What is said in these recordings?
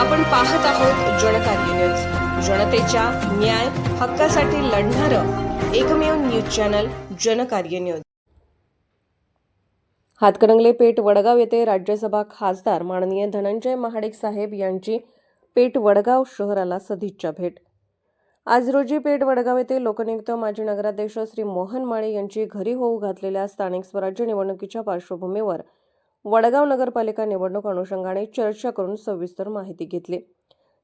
आपण पाहत आहोत जनकार्य न्यूज. जनतेच्या न्याय हक्कासाठी लढणारं एकमेव news channel Janakarya news. Hatkanangale Peth Vadgaon येथे राज्यसभा खासदार माननीय धनंजय महाडिक साहेब यांची पेठ वडगाव शहराला सदिच्छा भेट. आज रोजी पेठ वडगाव येथे लोकनियुक्त माजी नगराध्यक्ष श्री मोहन माळे यांची घरी होऊ घातलेल्या स्थानिक स्वराज्य निवडणुकीच्या पार्श्वभूमीवर वडगाव नगरपालिका निवडणूक अनुषंगाने चर्चा करून सविस्तर माहिती घेतली.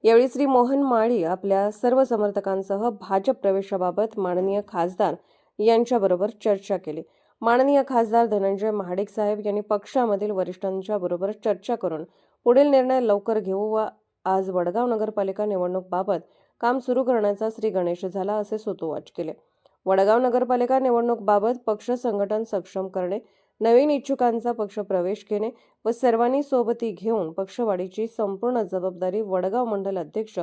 यावेळी श्री मोहन माळी आपल्या सर्व समर्थकांसह भाजप प्रवेशाबाबत माननीय खासदार यांच्याबरोबर चर्चा केली. माननीय खासदार धनंजय महाडिक साहेब यांनी पक्षामधील वरिष्ठांच्या बरोबर चर्चा करून पुढील निर्णय लवकर घेऊ व आज वडगाव नगरपालिका निवडणूकबाबत काम सुरू करण्याचा श्री गणेश झाला असे सुतोवाच केले. वडगाव नगरपालिका निवडणूकबाबत पक्ष संघटन सक्षम करणे नवीन इच्छुकांचा पक्ष प्रवेश घेणे व सर्वांनी सोबती घेऊन पक्षवाढीची संपूर्ण जबाबदारी वडगाव मंडल अध्यक्ष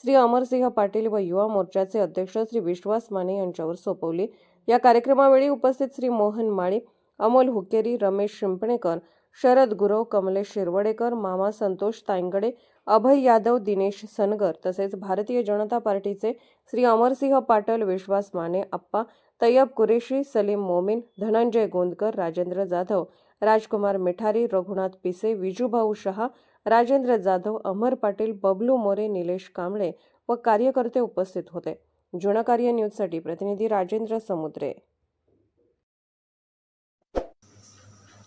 श्री अमरसिंह पाटील व युवा मोर्चाचे अध्यक्ष श्री विश्वास माने यांच्यावर सोपवली. या कार्यक्रमावेळी उपस्थित श्री मोहन माळी अमोल हुकेरी रमेश शिंपणेकर शरद गुरव कमलेश शिरवडेकर मामा संतोष तांगडे अभय यादव दिनेश सनगर तसेच भारतीय जनता पार्टीचे श्री अमरसिंह पाटल विश्वास माने आप्पा तय्यब कुरेशी सलीम मोमीन धनंजय गोंदकर राजेंद्र जाधव राजकुमार मिठारी रघुनाथ पिसे विजूभाऊ शहा राजेंद्र जाधव अमर पाटील बबलू मोरे निलेश कांबळे व कार्यकर्ते उपस्थित होते. जुनकार्य न्यूजसाठी प्रतिनिधी राजेंद्र समुद्रे.